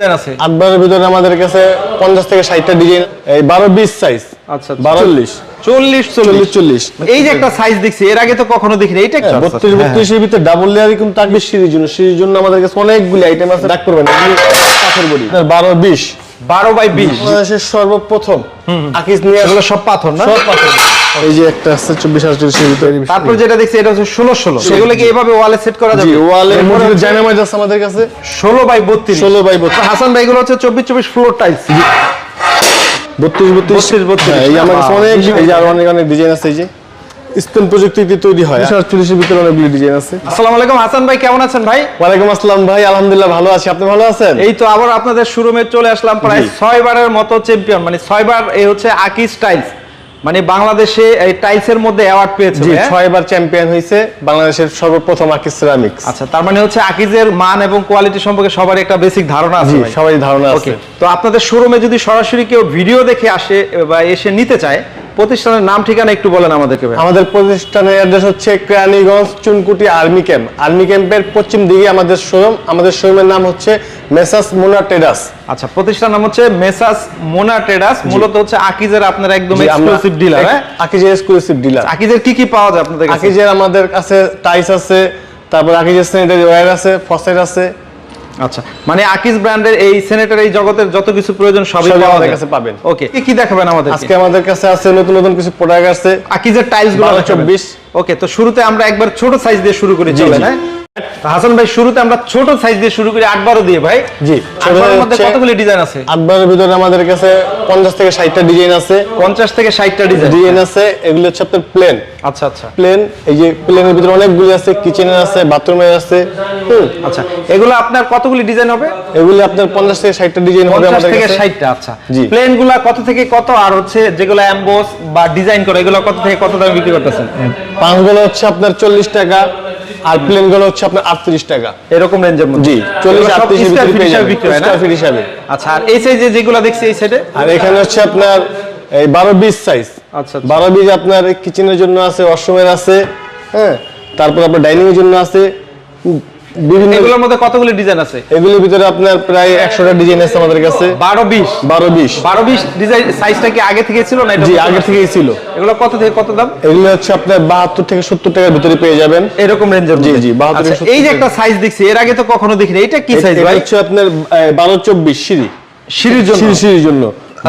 Design আছে। আটবারের ভিতরে আমাদের কাছে পঞ্চাশ থেকে ষাটটা ডিজাইন এই বারো বিশ সাইজ আচ্ছা এই যে একটা সাইজ দেখছি এর আগে তো কখনো দেখিনি। এইটা কি বত্রিশ বত্রিশের ভিতরে ডাবল লেয়ারই কিন্তু থাকবে সিঁড়ির জন্য। সিঁড়ির জন্য আমাদের কাছে অনেকগুলি আইটেম আছে। ডাক করবেন বডি। বাই বিশ। বাংলাদেশের সর্বপ্রথম আকিস নিয়ে এগুলো সব পাথর না? সব পাথর। এই যে একটা আছে ভিতরে তারপর যেটা দেখছি এটা হচ্ছে ষোলো ষোলো। সেগুলো কি এভাবে ওয়ালে সেট করা জি যাবে ওয়ালে মধ্যে জায়নামাজ আছে আমাদের কাছে। ষোলো বাই বত্রিশ। ষোলো বাই বত্রিশ। হাসান ভাই এগুলো হচ্ছে চব্বিশ চব্বিশ ফ্লোর টাইলস বত্রিশ বত্রিশ। 32, 32 হ্যাঁ, এই আমার কাছে অনেক এই যে আরও অনেক অনেক ডিজাইন আছে এই যে। স্টেন তৈরি হয়। আটচল্লিশের ভিতরে অনেকগুলি ডিজাইন আছে। আসসালামু আলাইকুম হাসান ভাই কেমন আছেন ভাই? ওয়ালাইকুম আসসালাম ভাই আলহামদুলিল্লাহ ভালো আছি। আপনি ভালো আছেন? এই তো আবার আপনাদের শোরুমে চলে আসলাম প্রায় ছয় বারের মতো চ্যাম্পিয়ন মানে ছয় বার এই হচ্ছে আকিস টাইলস মানে বাংলাদেশে এই টাইলসের মধ্যে অ্যাওয়ার্ড পেয়েছে। ছয়বার চ্যাম্পিয়ন হয়েছে বাংলাদেশের সর্বপ্রথম আকিজ সিরামিক্স আচ্ছা তার মানে হচ্ছে আকিজের মান এবং কোয়ালিটি সম্পর্কে সবার একটা বেসিক ধারণা আছে সবারই সবাই ধারণা আছে। তো আপনাদের শোরুমে যদি সরাসরি কেউ ভিডিও দেখে আসে বা এসে নিতে চায় প্রতিষ্ঠানের নাম ঠিকানা একটু বলেন আমাদেরকে আমাদের প্রতিষ্ঠানের অ্যাড্রেস হচ্ছে Keraniganj Chunkuti army camp. Army ক্যাম্পের পশ্চিম দিকে আমাদের শোরুম। আমাদের শোরুমের নাম হচ্ছে মেসাস মোনা টেডাস আচ্ছা প্রতিষ্ঠান নাম হচ্ছে মেসাস মোনা ট্রেডার্স। মূলত হচ্ছে আকিজের আপনার একদম এক্সক্লুসিভ ডিলার হ্যাঁ? আকিজের এক্সক্লুসিভ ডিলার আকিজের কি কি পাওয়া যায় আপনাদের কাছে? আকিজের আমাদের কাছে টাইস আছে তারপর আকিজের স্যানিটারি ওয়্যার আছে ফসেট আছে আচ্ছা মানে আকিজ ব্র্যান্ডের এই সেনেটার এই জগতের যত কিছু প্রয়োজন সবই আমাদের কাছে পাবেন। ওকে কি দেখাবেন আমাদের আজকে আমাদের কাছে আছে নতুন নতুন কিছু প্রোডাক্ট আছে আকিজের টাইলসগুলো 24 ওকে তো শুরুতে আমরা একবার ছোট সাইজ দিয়ে শুরু করি চলে জি। হাসান ভাই শুরুতে আমরা ছোট সাইজ দিয়ে শুরু করি আটবারও দিয়ে ভাই। জি আটবারের মধ্যে হচ্ছে কতগুলি ডিজাইন আছে? আটবারের ভিতরে আমাদের কাছে পঞ্চাশ থেকে ষাটটা ডিজাইন আছে। পঞ্চাশ থেকে ষাটটা ডিজাইন ডিজাইন আছে এগুলো হচ্ছে আপনার প্লেন আচ্ছা আচ্ছা। প্লেন এই যে প্লেনের ভিতরে অনেকগুলি আছে কিচেনের আছে বাথরুমের আছে আচ্ছা এগুলো আপনার কতগুলি ডিজাইন হবে? এগুলি আপনার পঞ্চাশ থেকে ষাটটা ডিজাইন হবে আমাদের কাছে। আচ্ছা। কত থেকে কত আর হচ্ছে যেগুলো অ্যাম্বোস বা ডিজাইন করে এগুলো কত থেকে কত দামে বিক্রি করতেছেন? পাঁচগুলো হচ্ছে আপনার চল্লিশ টাকা আর প্লেনগুলো হচ্ছে আপনার আটত্রিশ টাকা। এরকম রেঞ্জের মধ্যে। জি চল্লিশ এগুলো সব আটত্রিশ square feet হিসাবে বিক্রি হয় না? ফিট হিসাবে আচ্ছা আর এই সাইজে যেগুলো দেখছি এই সাইডে আর এখানে হচ্ছে আপনার এই বারো বিশ সাইজ আচ্ছা, আচ্ছা। বারো বিশ আপনার কিচেনের জন্য আছে ওয়াশরুমের আছে হ্যাঁ? তারপর আপনার ডাইনিং এর জন্য আছে। এগুলোর মধ্যে কতগুলি ডিজাইন আছে? এগুলির ভিতরে আপনার প্রায় একশোটা ডিজাইন আছে আমাদের কাছে। বারো বিশ। বারো বিশ। বারো বিশ ডিজাইন সাইজটা কি আগে থেকে ছিল না এটা জি আগে? থেকেই ছিল। এগুলো কত থেকে কত দাম? এগুলো হচ্ছে আপনার বাহাত্তর থেকে সত্তর টাকার ভিতরে পেয়ে যাবেন। এরকম রেঞ্জের জি, জি, 72 আচ্ছা, এই যে একটা সাইজ দেখছি এর আগে তো কখনো দেখিনি। এটা কি সাইজ ভাই? হচ্ছে আপনার বারো চব্বিশ সিঁড়ি। সিঁড়ির জন্য? সিঁড়ি সিঁড়ির জন্য।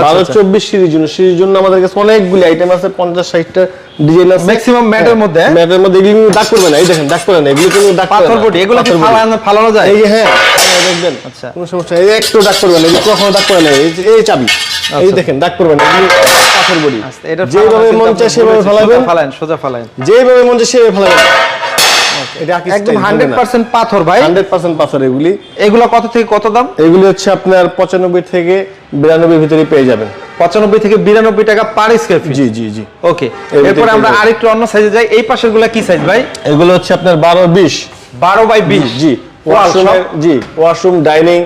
বারো আচ্ছা। চব্বিশ সিঁড়ির জন্য জন্য আমাদের কাছে অনেকগুলি আইটেম আছে পঞ্চাশ ষাটটা ডিজাইন আছে। Mat এর মধ্যে, হ্যাঁ? ম্যাটের মধ্যে এগুলি কিন্তু দাগ করবে না এই দেখেন দাগ করে না এগুলি কিন্তু দাগ পাথর। বডি এগুলো ফালানো যায়? এই হ্যাঁ দেখবেন। আচ্ছা। কোনো সমস্যা এই একটু দাগ করবে না যে কখনো দাগ করে না এই এই চাবি এই দেখেন দাগ করবে না এগুলি পাথর আচ্ছা, এটা যেভাবে মন চায় সেভাবে ফেলাবেন। ফালান সোজা ফালান যেভাবে মন চায় সেভাবে ফেলাবেন। এটা একদম হান্ড্রেড পার্সেন্ট পাথর ভাই। হান্ড্রেড পার্সেন্ট পাথর এগুলি। এগুলো কত থেকে কত দাম? এগুলি হচ্ছে আপনার পঁচানব্বই থেকে বিরানব্বই ভিতরে পেয়ে যাবেন। পঁচানব্বই থেকে বিরানব্বই টাকা পার স্কোয়ার ফিট জি জি জি। ওকে এরপর আমরা আরেকটু অন্য সাইজে যাই। এই পাশের কি সাইজ ভাই? এগুলো হচ্ছে আপনার বারো বিশ। বারো বাই বিশ। জি Wall জি ওয়াশরুম ডাইনিং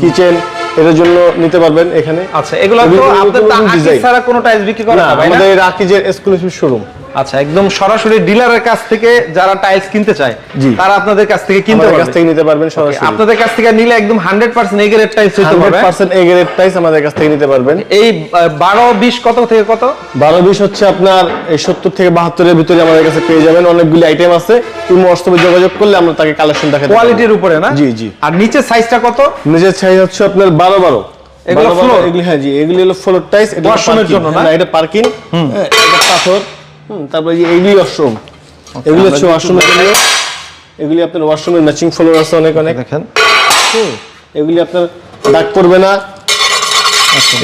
কিচেন এটার জন্য নিতে পারবেন এখানে। আচ্ছা এগুলো তো। ছাড়া কোনো টাইলস বিক্রি করে না না না? আমাদের রাকিজের এক্সক্লুসিভ শোরুম আচ্ছা একদম সরাসরি ডিলারের কাছ থেকে যারা টাইলস কিনতে চায় তারা আপনাদের কাছ থেকে কিনতে আমাদের কাছ থেকে নিতে পারবেন সরাসরি। আপনাদের কাছ থেকে নিলে একদম হান্ড্রেড পার্সেন্ট এগের টাইলস হান্ড্রেড পারবে। পার্সেন্ট এ গ্রেড প্রাইস আমাদের কাছ থেকে নিতে পারবেন। এই বারো বিশ কত থেকে কত? বারো বিশ হচ্ছে আপনার এই সত্তর থেকে বাহাত্তরের ভিতরে আমাদের কাছে পেয়ে যাবেন। অনেকগুলি আইটেম আছে। তুমি হোয়াটসঅ্যাপে যোগাযোগ করলে আমরা তাকে কালেকশন দেখাতে কোয়ালিটির উপরে না? জি, জি। আর নিচের সাইজটা কত? নিজের চাই হচ্ছে আপনার বারো বারো। এগুলো বারো বারো, floor? এগুলি হ্যাঁ জি এগুলি হলো ফ্লোর টাইলস এটা এর জন্য না? এটা পার্কিং এটা পাথর। হুম, তারপরে যে এগুলি ওয়াশরুম এগুলি হচ্ছে ওয়াশরুমের জন্য এগুলি। আপনার ওয়াশরুমের ম্যাচিং ফ্লোর আছে অনেক অনেক দেখেন। হুম, এগুলি আপনার দাগ পড়বে না।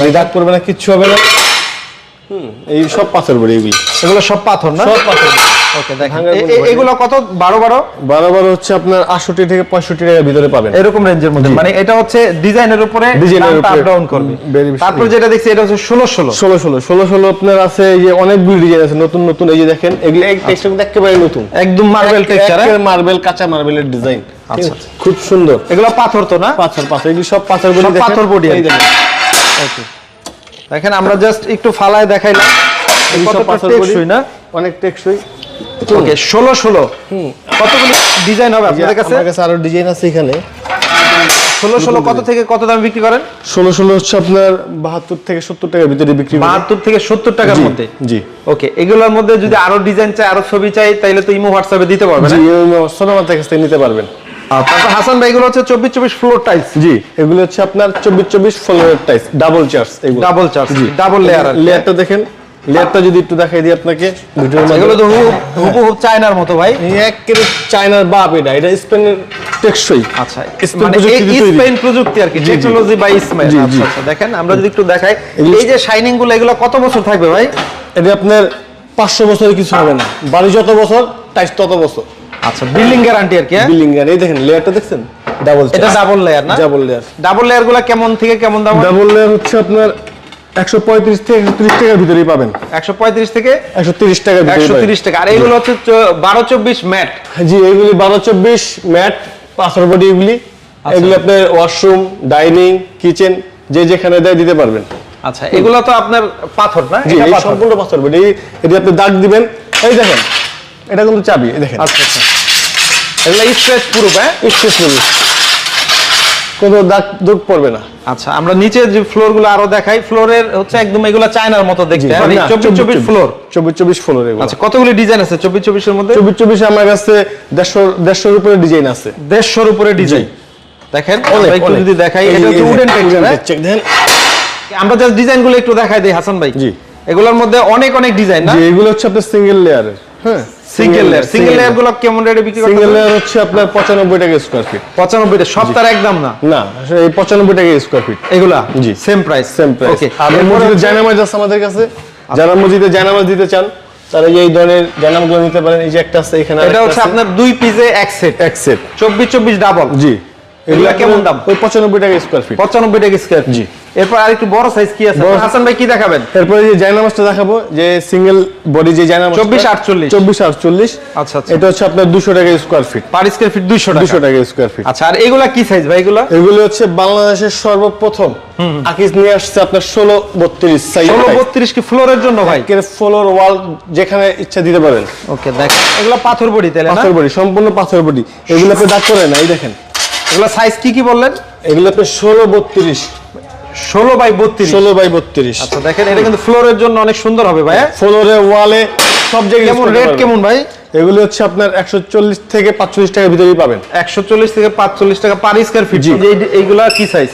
এই দাগ পড়বে না কিচ্ছু হবে না। হুম এই সব পাথর বড়ি এগুলি। এগুলো সব পাথর না? সব পাথর। ওকে দেখেন। ভাঙার এ- কোনো এ- ভয় এগুলো কত? বারো বারো? বারো বারো হচ্ছে আপনার আটষট্টি থেকে পঁয়ষট্টি টাকার ভিতরে পাবেন। এরকম রেঞ্জের মধ্যে। মানে এটা হচ্ছে ডিজাইনের উপরে ডিজাইনের আপ ডাউন করবে। হুম, very বেশি। তারপর যেটা দেখছি এটা হচ্ছে ষোলো ষোলো। ষোলো ষোলো। ষোলো ষোলো আপনার আছে এই যে অনেকগুলি ডিজাইন আছে নতুন নতুন। এই যে দেখেন এগুলি এক টেক্সচার কিন্তু একেবারে নতুন। একদম মার্বেল টেক্সচার মার্বেল কাঁচা মার্বেলের ডিজাইন আচ্ছা। খুব সুন্দর। এগুলো পাথর তো না? পাথর পাথর। এগুলি সব পাথর বডি পাথর। দেখেন। ওকে দেখেন আমরা জাস্ট একটু ফালায় দেখাইলাম। অনেক টেকসই। ওকে ষোলো ষোলো। কতগুলি ডিজাইন হবে আপনাদের কাছে? আমার কাছে আরও ডিজাইন আছে এখানে। ষোলো ষোলো কত থেকে কত দামে বিক্রি করেন? ষোলো ষোলো হচ্ছে আপনার বাহাত্তর থেকে সত্তর টাকার ভিতরে বিক্রি হবে। বাহাত্তর থেকে সত্তর টাকার মধ্যে? জি। ওকে এগুলোর মধ্যে যদি আরও ডিজাইন চাই আরও ছবি চাই তাহলে তো ইমো হোয়াটসঅ্যাপে দিতে পারবেন জি সোনামার কাছ থেকে নিতে পারবেন। তারপর হাসান ভাই এগুলো হচ্ছে চব্বিশ চব্বিশ ফ্লোর টাইলস জি এগুলো হচ্ছে আপনার চব্বিশ চব্বিশ ফলোয়ার টাইস ডাবল চার্জ এগুলো। ডাবল চার্জ ডাবল লেয়ার লেয়ারটা দেখেন। লেয়ারটা যদি একটু দেখাই দিই আপনাকে ভিডিওর এগুলো তো হুবহু হুবহু চায়নার মতো ভাই। এই একেবারে চায়নার বাপ এটা এটা স্পেনের টেকসই। আচ্ছা মানে। স্পেন প্রযুক্তি আর কি। টেকনোলজি বাই জি, আচ্ছা দেখেন আমরা যদি একটু দেখাই এই যে শাইনিংগুলো এগুলো কত বছর থাকবে ভাই? এটা আপনার পাঁচশো বছরের কিছু হবে না। বাড়ি যত বছর টাইস তত বছর। আচ্ছা বিল্ডিং গ্যারান্টি আর কি? বিল্ডিং এই দেখেন লেয়ারটা দেখছেন? ডাবল এটা ডাবল লেয়ার না? ডাবল লেয়ার ডাবল লেয়ারগুলো কেমন থেকে কেমন দাম? ডাবল লেয়ার হচ্ছে আপনার একশো পঁয়ত্রিশ থেকে একশো তিরিশ টাকার ভিতরেই পাবেন। একশো পঁয়ত্রিশ থেকে একশো তিরিশ টাকার একশো তিরিশ টাকা। আর এগুলো হচ্ছে বারো চব্বিশ ম্যাট। জি এগুলি বারো চব্বিশ ম্যাট পাথর বডি এগুলি। এগুলি আপনার ওয়াশরুম ডাইনিং কিচেন যে যেখানে দেয় দিতে পারবেন। আচ্ছা এগুলো তো আপনার পাথর না? জি এই। সম্পূর্ণ পাথর বডি। এটি আপনি দাগ দিবেন। এই দেখেন এটা কিন্তু চাবি দেখেন। আচ্ছা আচ্ছা। এগুলো স্ট্রেচ প্রুফ হ্যাঁ? স্পেস কোনো দাগ দুগ পড়বে না। আচ্ছা আমরা নিচে যে ফ্লোরগুলো আরও দেখাই ফ্লোরের হচ্ছে একদম এগুলো চায়নার মতো দেখতে হ্যাঁ? চব্বিশ চব্বিশ ফ্লোর। চব্বিশ চব্বিশ ফ্লোর আচ্ছা কতগুলি ডিজাইন আছে চব্বিশ চব্বিশের মধ্যে? চব্বিশ চব্বিশে আমার কাছে দেড়শো দেড়শোর উপরে ডিজাইন আছে। দেড়শোর উপরে ডিজাইন। দেখেন একটু। যদি দেখাই এটা হচ্ছে উডেন টেক্সচার দেখেন। আমরা জাস্ট ডিজাইনগুলো একটু দেখাই দিই হাসান ভাই। জি। এগুলোর মধ্যে অনেক অনেক ডিজাইন না? এগুলো হচ্ছে আপনার সিঙ্গেল লেয়ারের হ্যাঁ সিঙ্গেল লেয়ার সিঙ্গেল লেয়ারগুলো কেমন রেটে বিক্রি করতে সিঙ্গেল লেয়ার হচ্ছে আপনার পঁচানব্বই টাকা স্কোয়ার ফিট পঁচানব্বইটা সব তার একদম না? না এই টাকা স্কোয়ার ফিট এগুলা? জি। Same price same price okay আর এর জায়নামাজ আছে আমাদের কাছে। যারা মসজিদে জায়নামাজ দিতে চান তারা এই ধরনের জায়নামাজগুলো নিতে পারেন। এই যে একটা আছে এখানে এটা হচ্ছে আপনার দুই পিসে এক সেট এক সেট চব্বিশ চব্বিশ ডাবল জি। এগুলা কেমন দাম? ওই পঁচানব্বই টাকা স্কোয়ার ফিট পঁচানব্বই টাকা স্কোয়ার জি। এরপর আর একটু বড় সাইজ কি আছে? হাসান ভাই কি দেখাবেন? এরপরে যে জায়নামাজটা দেখাবো যে সিঙ্গেল বডি যে জায়নামাজ 24 48 চব্বিশ আটচল্লিশ। আচ্ছা, আচ্ছা। এটা হচ্ছে আপনার দুশো টাকা square feet per square feet দুইশো দুশো টাকা। টাকা স্কোয়ার ফিট আচ্ছা আর এগুলা কি সাইজ ভাই এগুলা? এগুলো হচ্ছে বাংলাদেশের সর্বপ্রথম। আকিজ নিয়ে আসছে আপনার ষোলো বত্রিশ সাইজ ষোলো বত্রিশ কি ফ্লোরের জন্য ভাই? ফ্লোর ওয়াল যেখানে ইচ্ছা দিতে পারেন। ওকে দেখ এগুলা পাথর বডি তাহলে না? পাথর বডি সম্পূর্ণ পাথর বডি। এগুলো আপনি দাগ করে না এই দেখেন। এগুলা সাইজ কি কি বললেন? এগুলো আপনি ষোলো বত্রিশ। ষোলো বাই বত্রিশ। ষোলো বাই বত্রিশ। আচ্ছা দেখেন এটা কিন্তু ফ্লোরের জন্য অনেক সুন্দর হবে ভাই হ্যাঁ? ফ্লোরে ওয়ালে সব জায়গায় কেমন রেট কেমন ভাই? এগুলো হচ্ছে আপনার একশো চল্লিশ থেকে পাঁচচল্লিশ টাকার ভিতরেই পাবেন। একশো চল্লিশ থেকে পাঁচচল্লিশ টাকা পার স্কোয়ার ফিট। এইগুলা কি সাইজ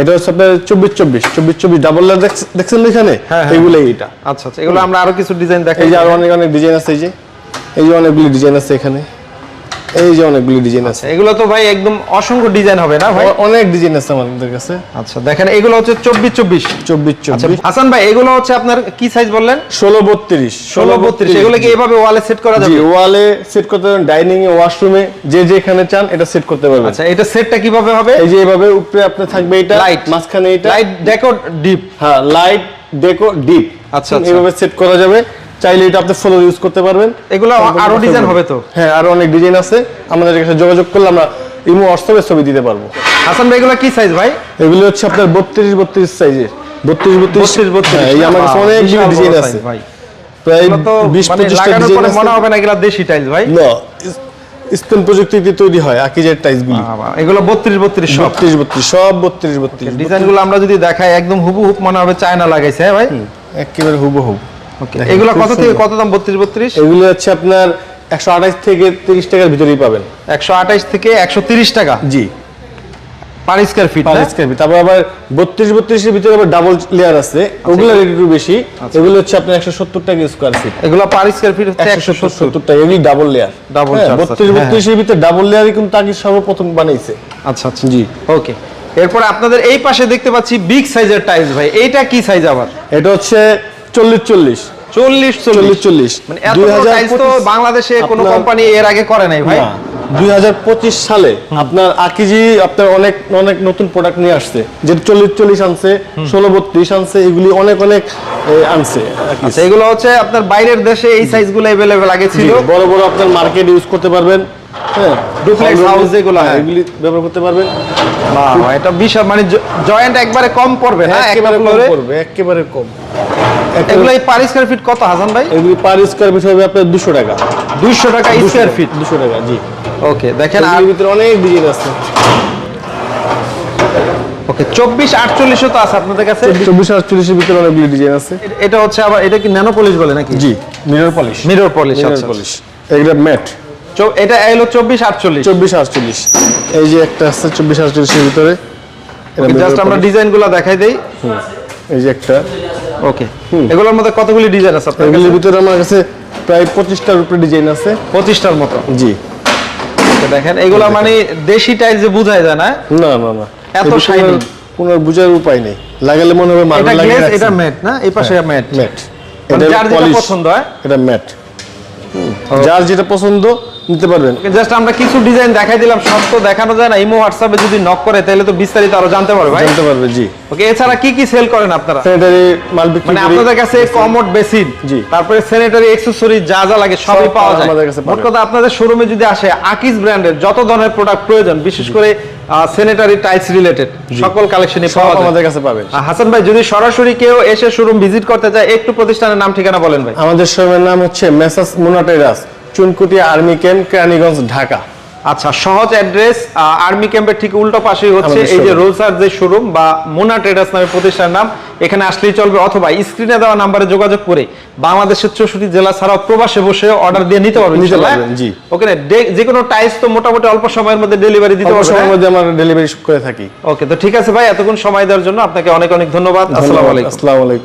এটা হচ্ছে আপনার চব্বিশ চব্বিশ চব্বিশ চব্বিশ। ডাবল লার দেখছেন এখানে? হ্যাঁ, হ্যাঁ। এগুলোই এটা। আচ্ছা আচ্ছা এগুলো আমরা আরও কিছু ডিজাইন দেখাই। এই যে আরও অনেক অনেক ডিজাইন আছে এই যে। এই যে অনেকগুলি ডিজাইন আছে এখানে। এই যে অনেকগুলো ডিজাইন আছে। এগুলো তো ভাই একদম অসংখ্য ডিজাইন হবে না ভাই? অনেক ডিজাইন আছে আমাদের কাছে। আচ্ছা দেখেন এগুলো হচ্ছে চব্বিশ চব্বিশ। চব্বিশ আচ্ছা চব্বিশ। হাসান ভাই এগুলো হচ্ছে আপনার কি সাইজ বললেন? ষোলো বত্রিশ। ষোলো বত্রিশ। এগুলো কি এভাবে ওয়ালে সেট করা যাবে? ওয়ালে সেট করতে পারবেন ডাইনিং এ ওয়াশরুমে যে যেখানে চান এটা সেট করতে পারবেন। আচ্ছা এটা সেটটা কীভাবে হবে? এই যে এভাবে উপরে আপনি থাকবে এটা Light. মাঝখানে এটা। লাইট ডেকো ডিপ হ্যাঁ লাইট ডেকো ডিপ আচ্ছা, আচ্ছা। এইভাবে সেট করা যাবে। চাইলে এটা আপনি ফলো ইউজ করতে পারবেন। এগুলো আরও ডিজাইন হবে। তো? হ্যাঁ আরও অনেক ডিজাইন আছে। আমাদের কাছে যোগাযোগ করলে আমরা ইমো হোয়াটসঅ্যাপে ছবি দিতে পারব। হাসান ভাই এগুলো কি সাইজ ভাই? এগুলো হচ্ছে আপনার বত্রিশ বত্রিশ সাইজের বত্রিশ বত্রিশ বত্রিশ বত্রিশ। এই আমার কাছে অনেক ডিজাইন আছে। ভাই। তো বিশ মানে পঁচিশটা লাগানোর ডিজাইন আছে। মনে হবে না এগুলো দেশি টাইলস ভাই। না স্পেন প্রযুক্তিতে তৈরি হয় আকিজের টাইলসগুলি বাবা, এগুলো বত্রিশ বত্রিশ সব। বত্রিশ বত্রিশ সব বত্রিশ বত্রিশ। ডিজাইনগুলো আমরা যদি দেখাই একদম হুবু হুব মনে হবে চায়না লাগাইছে হ্যাঁ ভাই? একেবারে হুবহু। এগুলো কত থেকে কত দাম? বত্রিশ বত্রিশ? এগুলো হচ্ছে আপনার একশো আঠাশ থেকে তিরিশ টাকার ভিতরেই পাবেন। একশো আঠাইশ থেকে একশো তিরিশ টাকা? জি। Per square feet per square feet তারপর আবার বত্রিশ বত্রিশের ভিতরে আবার ডাবল লেয়ার আছে। ওগুলো রেট একটু বেশি। এগুলো হচ্ছে আপনার একশো সত্তর টাকা স্কোয়ার ফিট এগুলো পার স্কোয়ার ফিট হচ্ছে একশো সত্তর। টাকা এগুলি ডাবল লেয়ার আছে, বত্রিশ হ্যাঁ। বত্রিশের ভিতরে ডাবল লেয়ারই কিন্তু তাকে সর্বপ্রথম বানাইছে। আচ্ছা আচ্ছা। জি। ওকে এরপর আপনাদের এই পাশে দেখতে পাচ্ছি বিগ সাইজের টাইলস ভাই। এইটা কি সাইজ আবার? এটা হচ্ছে চল্লিশ চল্লিশ। চল্লিশ চল্লিশ। চল্লিশ মানে এত বাংলাদেশে কোনো কোম্পানি এর আগে করে নাই ভাই। দুই সালে আপনার আকিজি আপনার অনেক অনেক নতুন প্রোডাক্ট নিয়ে আসছে। যেটা চল্লিশ চল্লিশ আনছে ষোলো বত্রিশ আনছে এগুলি অনেক অনেক আনছে আচ্ছা, এগুলো হচ্ছে আপনার বাইরের দেশে এই সাইজগুলো অ্যাভেলেবেল আগে ছিল। বড় বড় আপনার মার্কেট ইউজ করতে পারবেন। হ্যাঁ, হ্যাঁ, হ্যাঁ। ব্যবহার করতে পারবেন। এটা বিশাল মানে জয়েন্ট একবারে কম পড়বে না? হ্যাঁ, একেবারে একেবারে কম। এগুলো পার স্কয়ার ফিট কত হাসান ভাই? এগুলি পার স্কোয়ার ফিট হবে আপনার দুশো টাকা। 200 টাকা স্কয়ার ফিট দুশো টাকা জি। ওকে দেখেন আর ভিতরে অনেক ডিজাইন আছে। চব্বিশ আটচল্লিশও তো আছে আপনাদের কাছে? চব্বিশ আটচল্লিশের ভিতরে অনেকগুলি ডিজাইন আছে। এটা হচ্ছে আবার এটা কি ন্যানো পলিশ বলে নাকি? জি মিরর পলিশ মিরর পলিশ আচ্ছা পলিশ এগুলো ম্যাট এটা এলো চব্বিশ আটচল্লিশ। চব্বিশ আটচল্লিশ। এই যে একটা আছে চব্বিশ আটচল্লিশের ভিতরে জাস্ট আমরা। ডিজাইনগুলো দেখাই দেই। এই যে একটা। ওকে এগুলোর মধ্যে কতগুলি ডিজাইন আছে আপনার এগুলির ভিতরে আমার কাছে প্রায় পঁচিশটার উপরে ডিজাইন আছে। পঁচিশটার মতো? জি। দেখেন এগুলো মানে দেশি টাইল যে বুঝায় যায় না? না না না। এত shining। কোনো- বুঝার উপায় নেই। লাগালে মনে হবে মার্বেল লাগিয়ে রাখছে। এটা ম্যাট না? এই পাশে ম্যাট ম্যাট মানে এটা যার যেটা পছন্দ হয়। এটা ম্যাট যার যেটা পছন্দ নিতে পারবেন। জাস্ট আমরা কিছু ডিজাইন দেখাই দিলাম সব তো দেখানো যায় না। ইমো হোয়াটসঅ্যাপে যদি নক করে তাহলে তো বিস্তারিত আরও জানতে পারবে ভাই। জানতে পারবে জি। ওকে এছাড়া কি কি সেল করেন আপনারা? স্যানিটারি মাল বিক্রি মানে আপনাদের কাছে কমোড বেসিন জি। তারপরে স্যানিটারি অ্যাকসেসরি যা যা লাগে সবই পাওয়া যায়। আমাদের কাছে মোট কথা আপনাদের শোরুমে যদি আসে আকিজ ব্র্যান্ডের যত ধরনের প্রোডাক্ট প্রয়োজন বিশেষ করে স্যানিটারি টাইলস রিলেটেড সকল কালেকশনই পাওয়া যায়। আমাদের কাছে পাবেন। হাসান ভাই যদি সরাসরি কেউ এসে শোরুম ভিজিট করতে চায় একটু প্রতিষ্ঠানের নাম ঠিকানা বলেন ভাই। আমাদের শোরুমের নাম হচ্ছে মেসাস মোনাটেরাস চুনকুটি আর্মি ক্যাম্প কেরানীগঞ্জ ঢাকা আচ্ছা সহজ অ্যাড্রেস আর্মি ক্যাম্পের ঠিক উল্টো পাশেই হচ্ছে এই যে। রোলসার যে শোরুম বা মোনা ট্রেডার্স নামে প্রতিষ্ঠানের নাম এখানে আসলেই চলবে অথবা স্ক্রিনে দেওয়া নাম্বারে যোগাযোগ করে বাংলাদেশের চৌষট্টি জেলা ছাড়াও প্রবাসে বসে অর্ডার দিয়ে নিতে পারবেন জি। ওকে যে কোনো টাইস তো মোটামুটি অল্প সময়ের মধ্যে ডেলিভারি দিতে পারবেন সময়ের হ্যাঁ? মধ্যে আমরা ডেলিভারি করে থাকি ওকে তো ঠিক আছে ভাই এতক্ষণ সময় দেওয়ার জন্য আপনাকে অনেক অনেক ধন্যবাদ আসসালামু আলাইকুম আসসালামু আলাইকুম